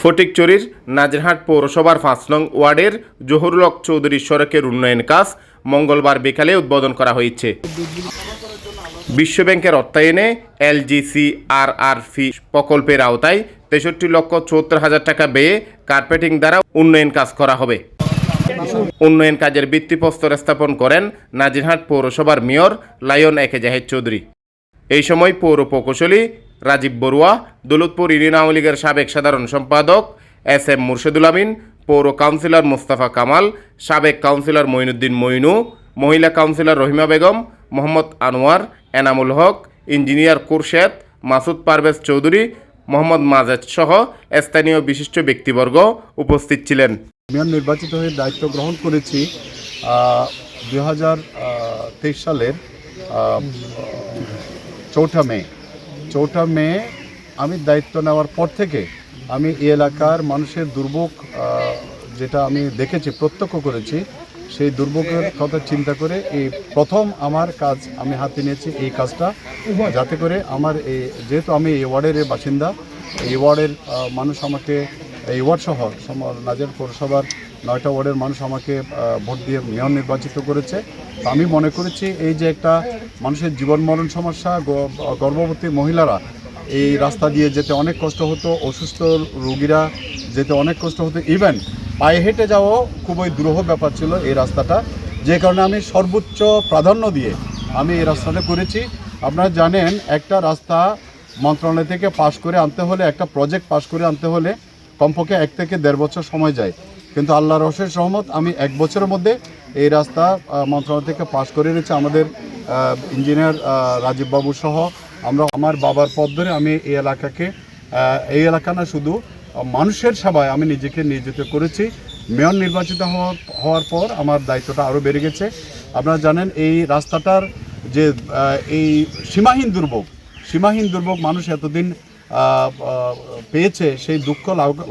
ফটিকচুরির নাজিরহাট পৌরসভার পাঁচ নং ওয়ার্ডের জহুরুলক চৌধুরী সড়কের উন্নয়ন কাজ মঙ্গলবার বিকালে উদ্বোধন করা হয়েছে। বিশ্বব্যাংকের অর্থায়নে এলজিসি আর আর ফি প্রকল্পের আওতায় তেষট্টি লক্ষ চুয়াত্তর হাজার টাকা ব্যয়ে কার্পেটিং দ্বারা উন্নয়ন কাজ করা হবে। উন্নয়ন কাজের ভিত্তিপ্রস্তর স্থাপন করেন নাজিরহাট পৌরসভার মেয়র লায়ন একে জাহেদ চৌধুরী। এই সময় পৌর প্রকৌশলী রাজীব বড়ুয়া, দৌলতপুর ইউনিয়ন আওয়ামী লীগের সাবেক সাধারণ সম্পাদক, এস এম মুর্শেদুল আমিন, পৌর কাউন্সিলর মোস্তাফা কামাল, সাবেক কাউন্সিলর মঈনুদ্দিন মইনু মহিলা কাউন্সিলর রহিমা বেগম, মোহাম্মদ আনোয়ার, এনামুল হক, ইঞ্জিনিয়ার কুরশেদ, মাসুদ পারভেজ চৌধুরী, মোহাম্মদ মাজেদ সহ স্থানীয় বিশিষ্ট ব্যক্তিবর্গ উপস্থিত ছিলেন। মেয়র নির্বাচিত হয়ে দায়িত্ব গ্রহণ করেছি দুই হাজার তেইশ সালের চৌঠা মে। চৌঠা মে আমি দায়িত্ব নেওয়ার পর থেকে আমি এই এলাকার মানুষের দুর্ভোগ যেটা আমি দেখেছি, প্রত্যক্ষ করেছি, সেই দুর্ভোগের কথা চিন্তা করে এই প্রথম আমার কাজ আমি হাতে নিয়েছি এই কাজটা। যাতে করে আমার এই, যেহেতু আমি এই ওয়ার্ডের বাসিন্দা, এই ওয়ার্ডের মানুষ আমাকে এই ওয়ার্ড সহ সম- নাজির পৌরসভার নয়টা ওয়ার্ডের মানুষ আমাকে ভোট দিয়ে মেয়র নির্বাচিত করেছে। আমি মনে করেছি এই যে একটা মানুষের জীবন মরণ সমস্যা গর্ভবতী মহিলারা এই রাস্তা দিয়ে যেতে অনেক কষ্ট হতো, অসুস্থ রোগীরা যেতে অনেক কষ্ট হতো। ইভেন পায়ে হেঁটে যাওয়াও খুবই দুরূহ ব্যাপার ছিল এই রাস্তাটা। যে কারণে আমি সর্বোচ্চ প্রাধান্য দিয়ে আমি এই রাস্তাটা করেছি। আপনারা জানেন, একটা রাস্তা মন্ত্রণালয় থেকে পাশ করে আনতে হলে, একটা প্রজেক্ট পাশ করে আনতে হলে কমপক্ষে এক থেকে দেড় বছর সময় যায়। কিন্তু আল্লাহর অশেষ সহমত আমি এক বছরের মধ্যে এই রাস্তা মন্ত্রণালয় থেকে পাশ করে এনেছি। আমাদের ইঞ্জিনিয়ার আহ, রাজীব বাবু সহ আমরা আমার বাবার পথ ধরে আমি এই এলাকাকে এই এলাকা না শুধু মানুষের সেবায় আমি নিজেকে নিয়োজিত করেছি। মেয়র নির্বাচিত হওয়ার হওয়ার পর আমার দায়িত্বটা আরও বেড়ে গেছে। আপনারা জানেন এই রাস্তাটার যে এই সীমাহীন দুর্ভোগ সীমাহীন দুর্ভোগ মানুষ এতদিন পেয়েছে সেই দুঃখ লাঘব-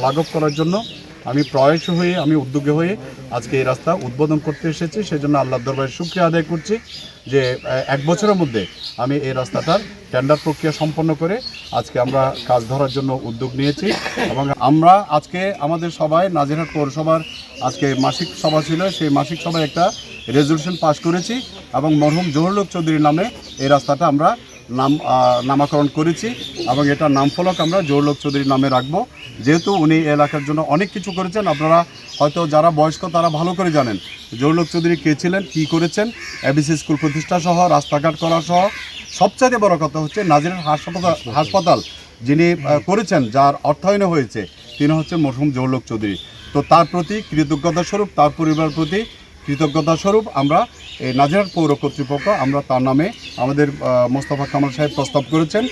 লাঘব করার জন্য আমি প্রয়াস হয়ে, আমি উদ্যোগী হয়ে আজকে এই রাস্তা উদ্বোধন করতে এসেছি। সেজন্য আল্লাহ দরবারে শুক্রিয়া আদায় করছি যে এক বছরের মধ্যে আমি এই রাস্তাটার টেন্ডার প্রক্রিয়া সম্পন্ন করে আজকে আমরা কাজ ধরার জন্য উদ্যোগ নিয়েছি এবং আমরা আজকে আমাদের সবাই নাজিরহাট পৌরসভার আজকে মাসিক সভা ছিল। সেই মাসিক সভায় একটা রেজলিউশন পাশ করেছি এবং মরহুম জহুরলোক চৌধুরীর নামে এই রাস্তাটা আমরা নাম নামাকরণ করেছি এবং এটা নাম ফলক আমরা জৌরলোক চৌধুরীর নামে রাখব। যেহেতু উনি এলাকার জন্য অনেক কিছু করেছেন, আপনারা হয়তো যারা বয়স্ক তারা ভালো করে জানেন জৌরলোক চৌধুরী কে ছিলেন, কী করেছেন, এবিসি স্কুল প্রতিষ্ঠা সহ, রাস্তাঘাট করা সহ। সবচাইতে বড় কথা হচ্ছে নাজিরের হাসপাতাল হাসপাতাল যিনি করেছেন, যার অর্থায়নে হয়েছে, তিনি হচ্ছে মরহুম জৌরলোক চৌধুরী। তো তার প্রতি কৃতজ্ঞতা স্বরূপ, তার পরিবার প্রতি কৃতজ্ঞতা স্বরূপ আমরা, এই নাজিরহাট পৌর কর্তৃপক্ষ, আমরা তার নামে আমাদের মোস্তফা কামাল সাহেব প্রস্তাব করেছেন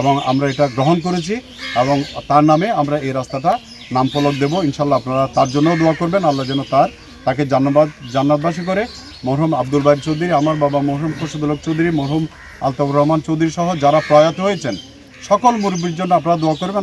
এবং আমরা এটা গ্রহণ করেছি এবং তার নামে আমরা এই রাস্তাটা নাম ফলক দেবো। ইনশাল্লাহ আপনারা তার জন্যও দোয়া করবেন, আল্লাহ যেন তার, তাকে জান্নাবাদ জান্নাতবাসী করে। মরহুম আব্দুল বাড়ি চৌধুরী, আমার বাবা মরহুম খসুদুলক চৌধুরী, মরহুম আলতাফুর রহমান চৌধুরী সহ যারা প্রয়াত হয়েছেন, সকল মুরব্বীর জন্য আপনারা দোয়া করবেন।